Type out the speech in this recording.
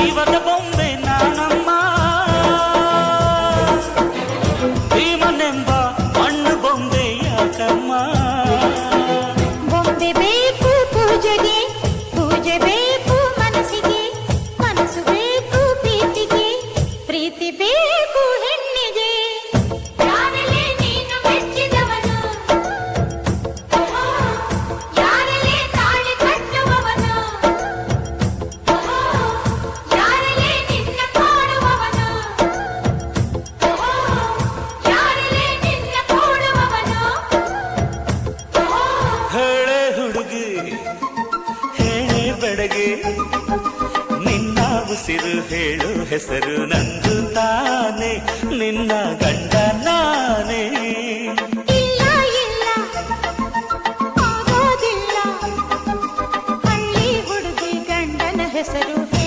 ಜೀವದ ಬೊಂಬೆ ನಾನಮ್ಮ ಭೀಮನೆಂಬ ಮಣ್ಣು ಬೊಂಬೆ ಯಾಕಮ್ಮ ಬೊಂಬೆ ಬೇಕು ಪೂಜೆಗೆ ಪೂಜೆ ಬೇಕು ಮನಸ್ಸಿಗೆ ಮನಸ್ಸು ಬೇಕು ಪ್ರೀತಿಗೆ ಪ್ರೀತಿ ಬೇಕು ಕಡೆಗೆ ನಿನ್ನ ಉಸಿರು ಹೇಳು ಹೆಸರು ನಂದು ತಾನೆ. ನಿನ್ನ ಗಂಡ ನಾನೇ. ಹೆಸರು